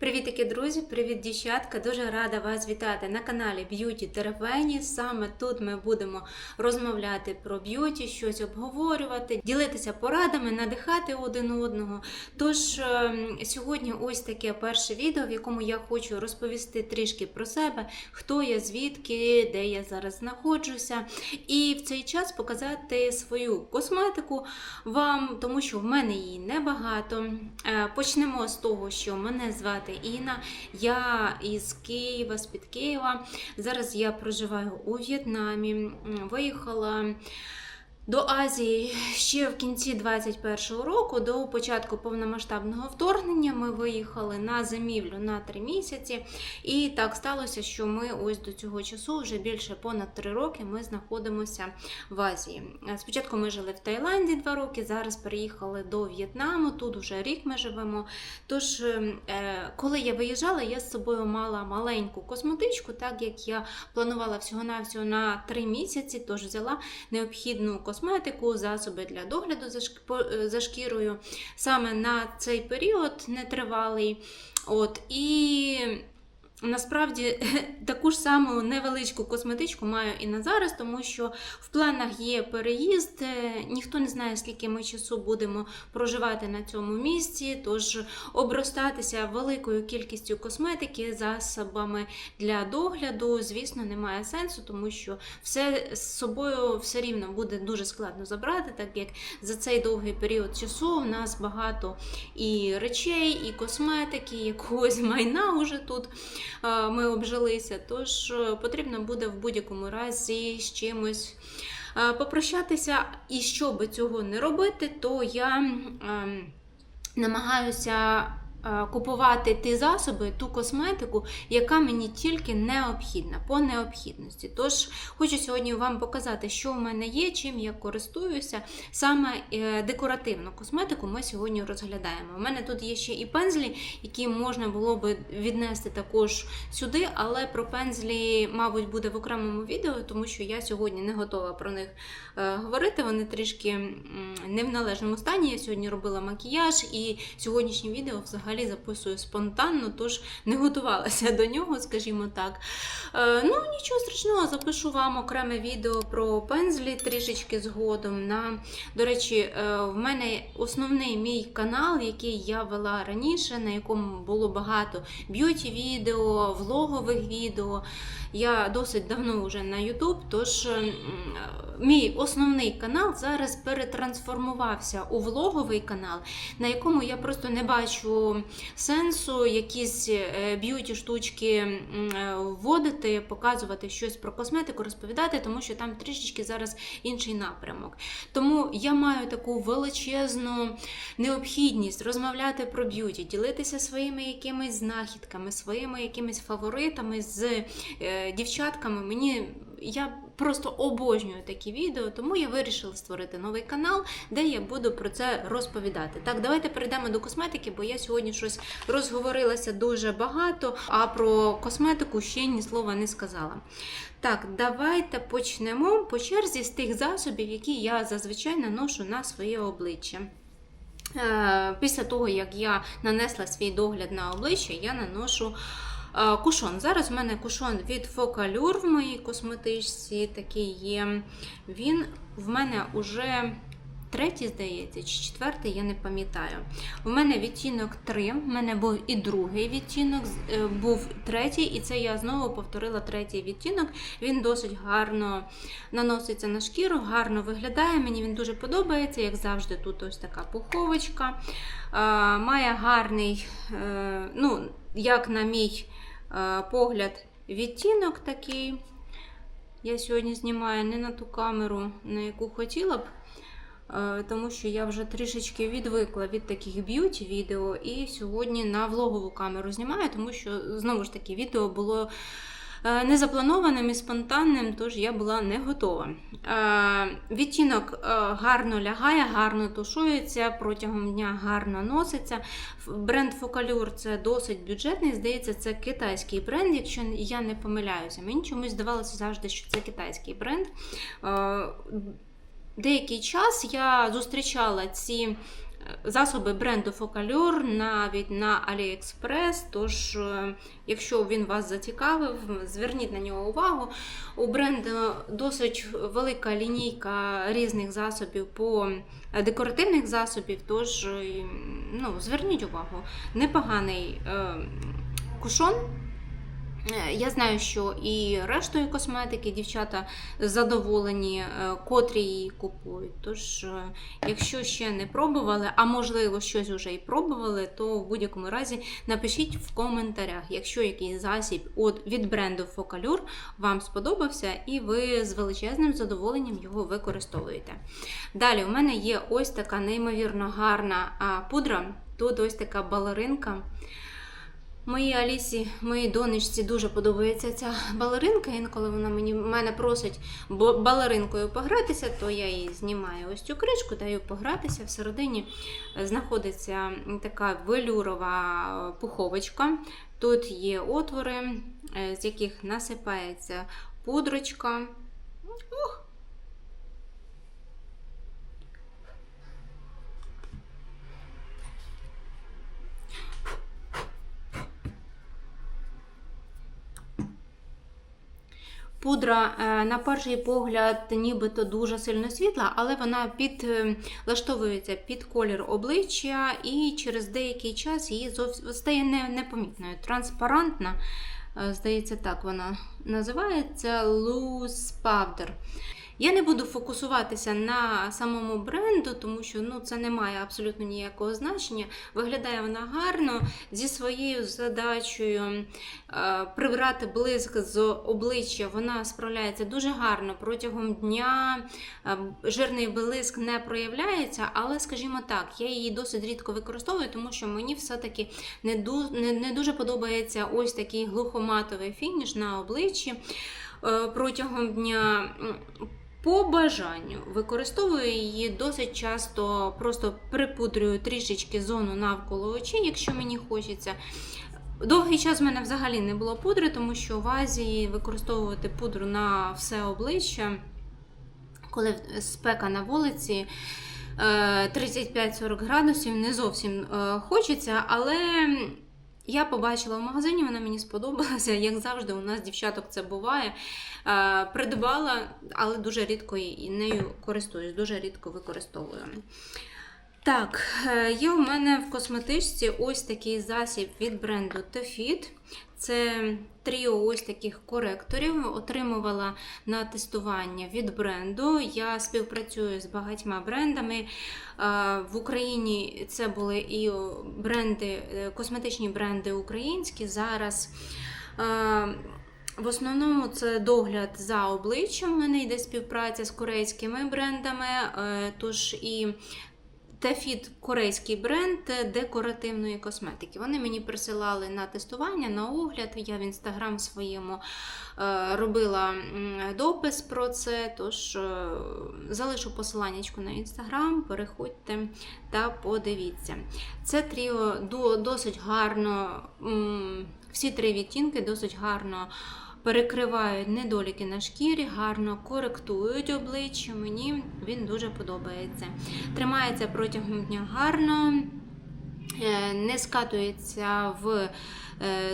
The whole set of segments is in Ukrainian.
Привітики, друзі! Привіт, дівчатка! Дуже рада вас вітати на каналі Б'юті Теревені. Саме тут ми будемо розмовляти про б'юті, щось обговорювати, ділитися порадами, надихати один одного. Тож ем, сьогодні ось таке перше відео, в якому я хочу розповісти трішки про себе, хто я, звідки, де я зараз знаходжуся, і в цей час показати свою косметику вам, тому що в мене її небагато. Е, Почнемо з того, що мене звати Інна. Я із Києва, з-під Києва. Зараз я проживаю у В'єтнамі. Виїхала. До Азії ще в кінці 21-го року, до початку повномасштабного вторгнення, ми виїхали на зимівлю на три місяці. І так сталося, що ми ось до цього часу, вже більше понад три роки, ми знаходимося в Азії. Спочатку ми жили в Таїланді два роки, зараз переїхали до В'єтнаму. Тут вже рік ми живемо. Тож, е, коли я виїжджала, я з собою мала маленьку косметичку, так як я планувала всього-навсього на три місяці, тож взяла необхідну косметику, засоби для догляду е, за шкірою саме на цей період нетривалий. От, і насправді таку ж саму невеличку косметичку маю і на зараз, тому що в планах є переїзд. е, Ніхто не знає, скільки ми часу будемо проживати на цьому місці, тож обростатися великою кількістю косметики, засобами для догляду, звісно, немає сенсу, тому що все з собою все рівно буде дуже складно забрати, так як за цей довгий період часу у нас багато і речей, і косметики, якогось майна уже тут ми обжилися. Тож е, потрібно буде в будь-якому разі з чимось. е, Попрощатися, і щоб цього не робити, то я ем, намагаюся купувати ті засоби, ту косметику, яка мені тільки необхідна, по необхідності. Тож хочу сьогодні вам показати, що в мене є, чим я користуюся. Саме е, декоративну косметику ми сьогодні розглядаємо. У мене тут є ще і пензлі, які можна було би віднести також сюди, але про пензлі, мабуть, буде в окремому відео, тому що я сьогодні не готова про них е, говорити. Вони трішки не в належному стані. Я сьогодні робила макіяж, і сьогоднішнє відео взагалі записую спонтанно, тож не готувалася до нього, скажімо так. Е, ну, нічого страшного, запишу вам окреме відео про пензлі трішечки згодом. На, До речі, е, в мене основний мій канал, який я вела раніше, на якому було багато б'юті-відео, влогових відео. Я досить давно вже на YouTube, тож мій основний канал зараз перетрансформувався у влоговий канал, на якому я просто не бачу сенсу якісь е, б'юті штучки е, вводити, показувати щось про косметику, розповідати, тому що там трішечки зараз інший напрямок. Тому я маю таку величезну необхідність розмовляти про б'юті, ділитися своїми якимись знахідками, своїми якимись фаворитами з е, дівчатками. Мені я просто обожнюю такі відео, тому я вирішила створити новий канал, де я буду про це розповідати. Так, давайте перейдемо до косметики, бо я сьогодні щось розговорилася дуже багато, а про косметику ще ні слова не сказала. Так, давайте почнемо по черзі з тих засобів, які я зазвичай наношу на своє обличчя. Е, Після того, як я нанесла свій догляд на обличчя, я наношу кушон. Зараз в мене кушон від Focallure в моїй косметичці такий є. Він в мене уже третій, здається, чи четвертий, я не пам'ятаю. У мене відтінок 3, в мене був і другий відтінок, е, був третій, і це я знову повторила третій відтінок. Він досить гарно наноситься на шкіру, гарно виглядає. Мені він дуже подобається, як завжди, тут ось така пуховочка. Має гарний, е, ну, як на мій е, погляд, відтінок такий. Я сьогодні знімаю не на ту камеру, на яку хотіла б. е, Тому що я вже трішечки відвикла від таких б'юті відео, і сьогодні на влогову камеру знімаю, тому що знову ж таки відео було незапланованим і спонтанним, тож я була не готова. Е, Відтінок е, гарно лягає, гарно тушується, протягом дня гарно носиться. Бренд Focallure це досить бюджетний. Здається, це китайський бренд, якщо я не помиляюся. Мені чомусь здавалося завжди, що це китайський бренд. Е, Деякий час я зустрічала ці засоби бренду Focallure навіть на AliExpress. Тож, е, якщо він вас зацікавив, зверніть на нього увагу. У бренду досить велика лінійка різних засобів по декоративних засобів. Тож, е, ну, зверніть увагу, непоганий е, кушон. Е, Я знаю, що і рештою косметики дівчата задоволені, е, котрі її купують. Тож, е, якщо ще не пробували, а можливо щось вже і пробували, то в будь-якому разі напишіть в коментарях, якщо якийсь засіб від бренду Focallure вам сподобався, і ви з величезним задоволенням його використовуєте. Далі, у мене є ось така неймовірно гарна пудра. Тут ось така балеринка. Моїй Алісі, моїй донечці дуже подобається ця балеринка. Інколи вона мені мене просить балеринкою погратися, то я їй знімаю ось цю кришку, даю погратися. Всередині е, знаходиться така велюрова пуховочка. Тут є отвори, е, з яких насипається пудрочка. Ух! Пудра, е, на перший погляд, нібито дуже сильно світла, але вона підлаштовується під колір обличчя і через деякий час її зовсім стає непомітною. Транспарантна, е, здається, так вона називається Loose Powder. Я не буду фокусуватися на самому бренду, тому що ну, це не має абсолютно ніякого значення. Виглядає вона гарно зі своєю задачею е, прибрати блиск з обличчя. Вона справляється дуже гарно протягом дня. Е, жирний блиск не проявляється, але, скажімо так, я її досить рідко використовую, тому що мені все-таки не, не дуже подобається ось такий глухоматовий фініш на обличчі е, протягом дня. По бажанню використовую її досить часто, просто припудрюю трішечки зону навколо очей, якщо мені хочеться. Довгий час в мене взагалі не було пудри, тому що в Азії використовувати пудру на все обличчя, коли спека на вулиці. е, 35-40 градусів не зовсім е, хочеться, але я побачила в магазині, вона мені сподобалася. Як завжди, у нас дівчаток це буває. Е, Придбала, але дуже рідко і нею користуюсь, дуже рідко використовую. Так, е, є у мене в косметичці ось такий засіб від бренду Tefit. Це тріо ось таких коректорів. Отримувала на тестування від бренду. Я співпрацюю з багатьма брендами. В Україні це були і бренди, е, косметичні бренди українські. Зараз в основному це догляд за обличчям. У мене йде співпраця з корейськими брендами. е, Тож і Тефіт корейський бренд декоративної косметики. Вони мені присилали на тестування, на огляд. Я в інстаграм своєму е, робила допис про це. Тож е, залишу посиланнячку на інстаграм, переходьте та подивіться. Це тріо досить гарно, всі три відтінки досить гарно. Перекривають недоліки на шкірі, гарно коректують обличчя. Мені він дуже подобається. Тримається протягом дня гарно, е, не скатується в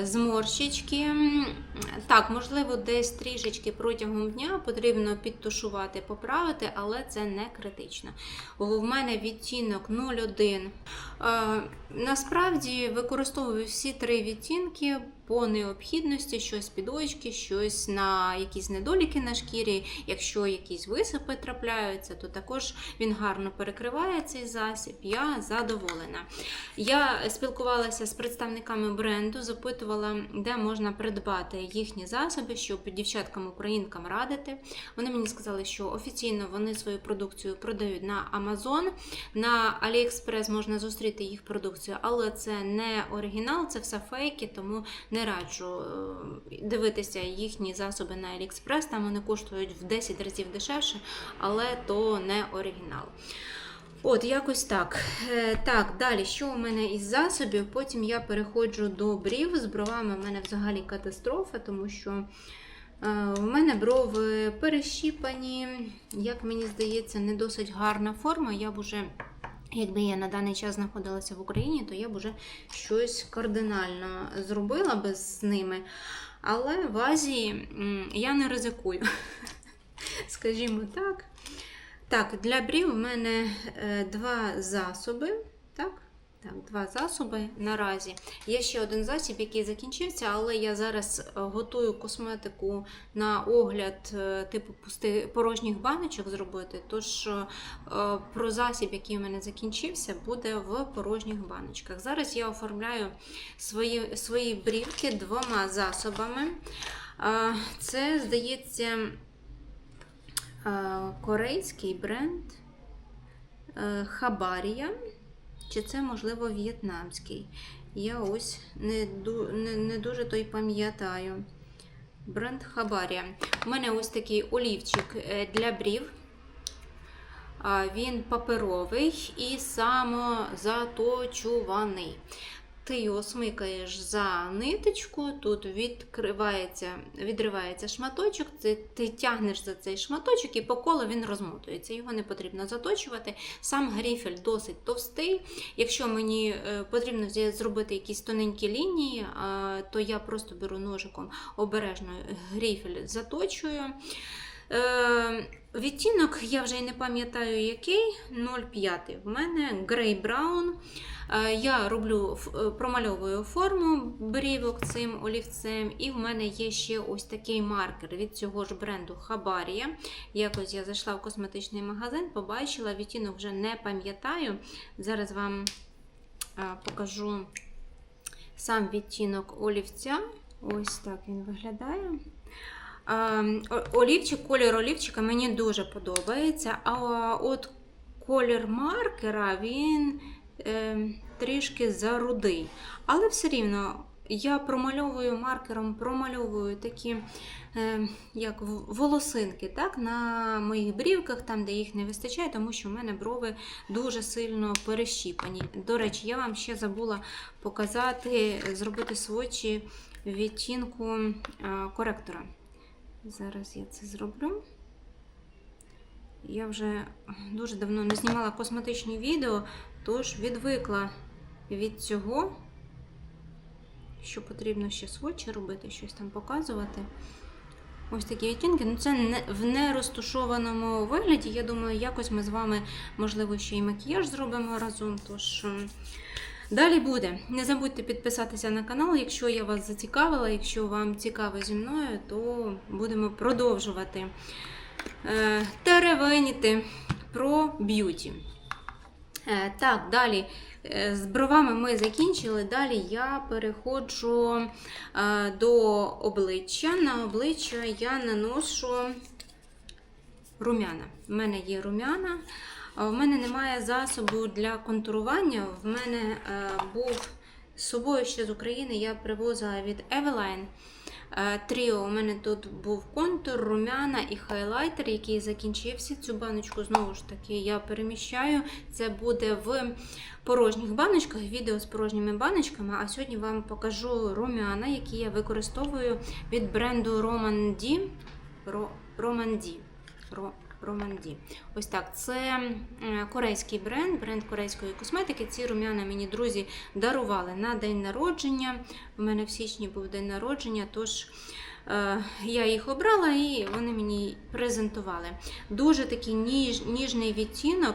зморщички. Так, можливо, десь трішечки протягом дня потрібно підтушувати, поправити, але це не критично. В мене відтінок 01. Е, Насправді використовую всі три відтінки по необхідності, щось під очки, щось на якісь недоліки на шкірі. Якщо якісь висипи трапляються, то також він гарно перекриває цей засіб. Я задоволена. Я спілкувалася з представниками бренду, запитувала, де можна придбати їхні засоби, щоб дівчаткам-українкам радити. Вони мені сказали, що офіційно вони свою продукцію продають на Amazon, на AliExpress можна зустріти їх продукцію, але це не оригінал, це все фейки, тому не раджу е, дивитися їхні засоби на AliExpress, там вони коштують в 10 разів дешевше, але то не оригінал. От, якось так. Е, Так, далі, що у мене із засобів? Потім я переходжу до брів. З бровами в мене взагалі катастрофа, тому що е, в мене брови перещіпані, як мені здається, не досить гарна форма. Я б уже Якби я на даний час знаходилася в Україні, то я б уже щось кардинально зробила би з ними. Але в Азії я не ризикую. Скажімо так. Так, для брів в мене е, два засоби. Так? Так, два засоби наразі. Є ще один засіб, який закінчився, але я зараз е, готую косметику на огляд е, типу пусти, порожніх баночок зробити. Тож про засіб, який у мене закінчився, буде в порожніх баночках. Зараз я оформляю свої, свої брівки двома засобами. Це, здається, корейський бренд е, Хабарія. Чи це, можливо, в'єтнамський? Я ось не, не, не дуже той пам'ятаю. Бренд Хабарія. У мене ось такий олівчик е, для брів. Він паперовий і самозаточуваний. Ти його смикаєш за ниточку, тут відкривається, відривається шматочок, ти, ти тягнеш за цей шматочок і по колу він розмотується. Його не потрібно заточувати. Сам гріфель досить товстий. Якщо мені е, потрібно зробити якісь тоненькі лінії, то я просто беру ножиком обережно гріфель заточую. Відтінок я вже й не пам'ятаю який 0,5. В мене грей браун. Е, Я роблю е, промальовую форму брівок цим олівцем, і в мене є ще ось такий маркер від цього ж бренду Хабарія. Якось я зайшла в косметичний магазин, побачила, відтінок вже не пам'ятаю. Зараз вам е, покажу сам відтінок олівця. Ось так він виглядає. О- Олівчик, колір олівчика мені дуже подобається. А от колір маркера він е, трішки зарудий. Але все рівно я промальовую маркером, промальовую такі е, як волосинки так, на моїх брівках, там, де їх не вистачає, тому що в мене брови дуже сильно перещіпані. До речі, я вам ще забула показати, зробити свочі відтінку е, коректора. Зараз я це зроблю. Я вже дуже давно не знімала косметичні відео, тож відвикла від цього, що потрібно ще свочі робити, щось там показувати. Ось такі відтінки. Ну, це не, в нерозтушованому вигляді. Я думаю, якось ми з вами, можливо, ще й макіяж зробимо разом. Тож далі буде. Не забудьте підписатися на канал, якщо я вас зацікавила. Якщо вам цікаво зі мною, то будемо продовжувати е, теревеніти про б'юті. Е, Так, далі е, з бровами ми закінчили. Далі я переходжу до обличчя. На обличчя я наношу румяна. В мене є румяна. В мене немає засобу для контурування. В мене е, був з собою ще з України. Я привозила від Eveline. Е, Тріо у мене тут був контур, румяна і хайлайтер, який закінчився. Цю баночку знову ж таки я переміщаю. Це буде в порожніх баночках, відео з порожніми баночками. А сьогодні вам покажу румяна, які я використовую від бренду Roman D. Roman D. Ро- Roman D. Ось так. Це е, корейський бренд, бренд корейської косметики. Ці рум'яна мені друзі дарували на день народження. У мене в січні був день народження, тож е, я їх обрала і вони мені презентували. Дуже такий ніж, ніжний відтінок,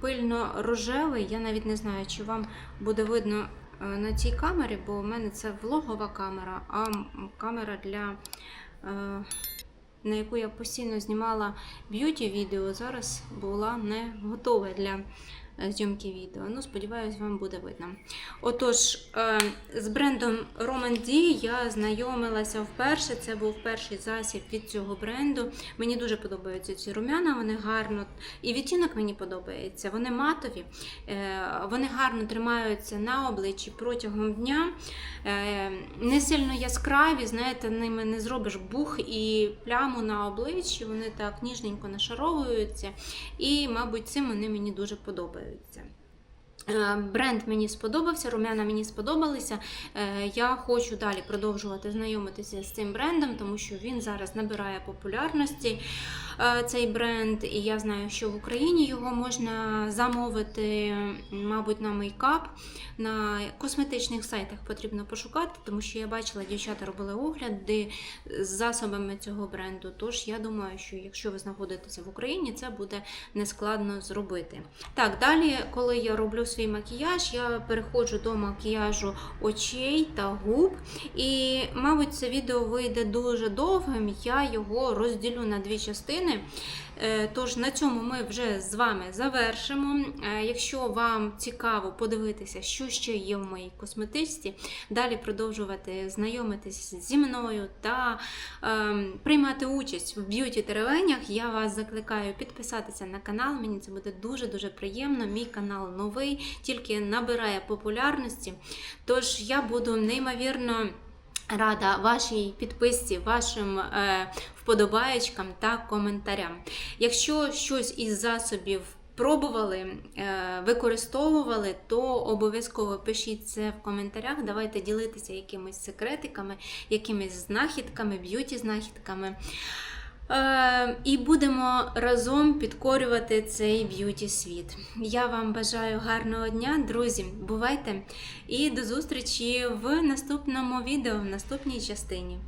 пильно-рожевий. Я навіть не знаю, чи вам буде видно е, на цій камері, бо у мене це влогова камера, а камера для. На яку я постійно знімала б'юті відео, зараз була не готова для зйомки відео. Ну, сподіваюсь, вам буде видно. Отож, е, з брендом Roman D я знайомилася вперше. Це був перший засіб від цього бренду. Мені дуже подобаються ці рум'яна, вони гарно. І відтінок мені подобається. Вони матові, е, вони гарно тримаються на обличчі протягом дня. Е, Не сильно яскраві, знаєте, ними не зробиш бух і пляму на обличчі, вони так ніжненько нашаровуються. І, мабуть, цим вони мені дуже подобаються. Е, Бренд мені сподобався, румяна мені сподобалися. Е, Я хочу далі продовжувати знайомитися з цим брендом, тому що він зараз набирає популярності. е, Цей бренд, і я знаю, що в Україні його можна замовити, мабуть, на мейкап. На косметичних сайтах потрібно пошукати, тому що я бачила, дівчата робили огляди з засобами цього бренду. Тож я думаю, що якщо ви знаходитеся в Україні, це буде нескладно зробити. Так, далі, коли я роблю свій макіяж, я переходжу до макіяжу очей та губ. І, мабуть, це відео вийде дуже довгим. Я його розділю на дві частини. Е, Тож на цьому ми вже з вами завершимо. Е, Якщо вам цікаво подивитися, що ще є в моїй косметичці, далі продовжувати знайомитись зі мною та ем, приймати участь в б'юті теревенях, я вас закликаю підписатися на канал. Мені це буде дуже дуже приємно. Мій канал новий, тільки набирає популярності. Тож я буду неймовірно. Рада вашій підписці, вашим е, вподобаєчкам та коментарям. Якщо щось із засобів пробували, е, використовували, то обов'язково пишіть це в коментарях. Давайте ділитися якимись секретиками, якимись знахідками, б'юті-знахідками. Е, І будемо разом підкорювати цей б'юті світ. Я вам бажаю гарного дня, друзі. Бувайте! І до зустрічі в наступному відео, в наступній частині.